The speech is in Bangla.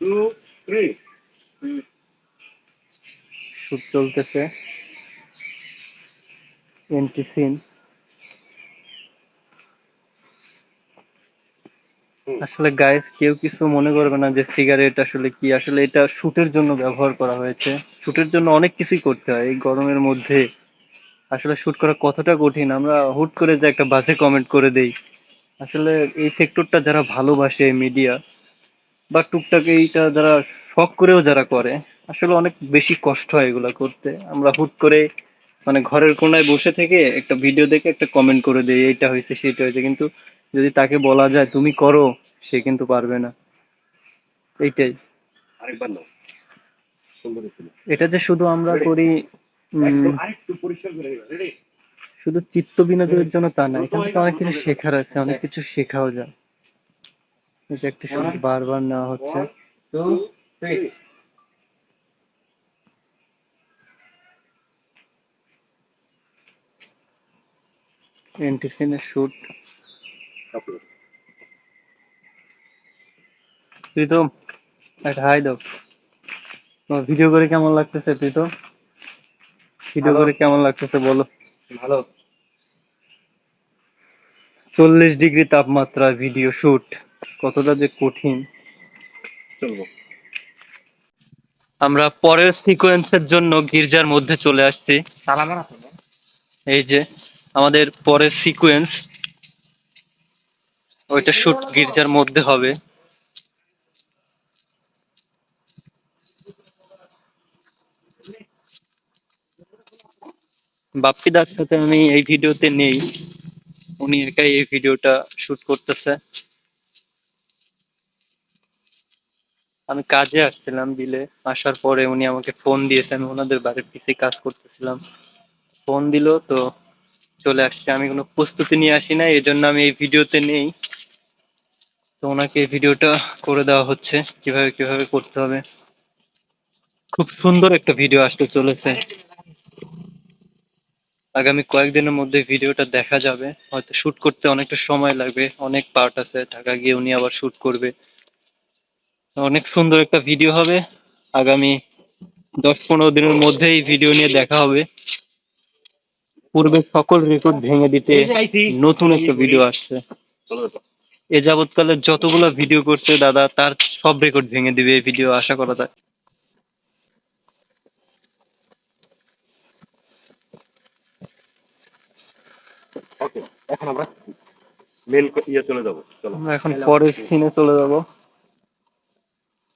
টু থ্রি শুট চলতেছে। সিন আসলে গাইস কেউ কিছু মনে করবে না যে সিগারেট আসলে কি। আসলে এটা শুটের জন্য ব্যবহার করা হয়েছে। শুটের জন্য অনেক কিছুই করতে হয় এই গরমের মধ্যে। আসলে শুট করা কতটা কঠিন? আমরা হুট করে যে একটা বাজে কমেন্ট করে দেই। আসলে এই সেক্টরটা যারা ভালোবাসে মিডিয়া বা টুকটাক এইটা যারা শখ করেও যারা করে আসলে অনেক বেশি কষ্ট হয় এগুলা করতে। আমরা হুট করে মানে ঘরের কোনায় বসে থেকে একটা ভিডিও দেখে একটা কমেন্ট করে দেই এইটা হয়েছে সেটা হয়েছে। কিন্তু যদি তাকে বলা যায় তুমি করো সে কিন্তু পারবে না। এইটাই। আরেকবার নাও। এটা যে শুধু আমরা করি শুধু চিত্ত বিনোদনের জন্য তা না এখান অনেক কিছু শেখার আছে অনেক কিছু শেখাও যায়। এটা একটা শুধু বারবার নেওয়া হচ্ছে টু থ্রি এন্টিসিনের শুট প্রীতম একটা হাই দাও তোমার ভিডিও করে কেমন লাগতেছে প্রীতম ভিডিও করে কেমন লাগতেছে বলো? ভালো। চল্লিশ ডিগ্রি তাপমাত্রা ভিডিও শুট কতটা যে কঠিন। চলবো। আমরা পরের সিকোয়েন্সের জন্য গির্জার মধ্যে চলে আসছি। এই যে আমাদের পরের সিকোয়েন্স ওইটা শুট গির্জার মধ্যে হবে। বাপ্পিদার সাথে আমি এই ভিডিওতে নেই। উনি একাই এই ভিডিওটা শুট করতেছে। আমি কাজে আসছিলাম বিলে। আসার পরে উনি আমাকে ফোন দিয়েছে, আমি ওনাদের বাড়ির পিছিয়ে কাজ করতেছিলাম। ফোন দিলো, তো চলে আসছে। আমি কোনো প্রস্তুতি নিয়ে আসি না এই জন্য আমি এই ভিডিওতে নেই। তো ওনাকে এই ভিডিওটা করে দেওয়া হচ্ছে, কীভাবে কীভাবে করতে হবে। খুব সুন্দর একটা ভিডিও আসতে চলেছে। আগামী কয়েকদিনের মধ্যে ভিডিওটা দেখা যাবে। হয়তো শুট করতে অনেকটা সময় লাগবে, অনেক পার্ট আছে। ঢাকা গিয়ে উনি আবার শুট করবে। অনেক সুন্দর একটা ভিডিও হবে। আগামী দশ পনেরো দিনের মধ্যে এই ভিডিও নিয়ে দেখা হবে। পূর্বের সকল রেকর্ড ভেঙে দিতে নতুন একটা ভিডিও আসছে। এ যাবৎকালে যতগুলো ভিডিও করছে দাদা তার সব রেকর্ড ভেঙে দিবে এই ভিডিও আশা করা যায়। ওকে এখন আমরা মেন ইয়ে চলে যাব চলো। আমরা এখন পরের সিনে চলে যাব।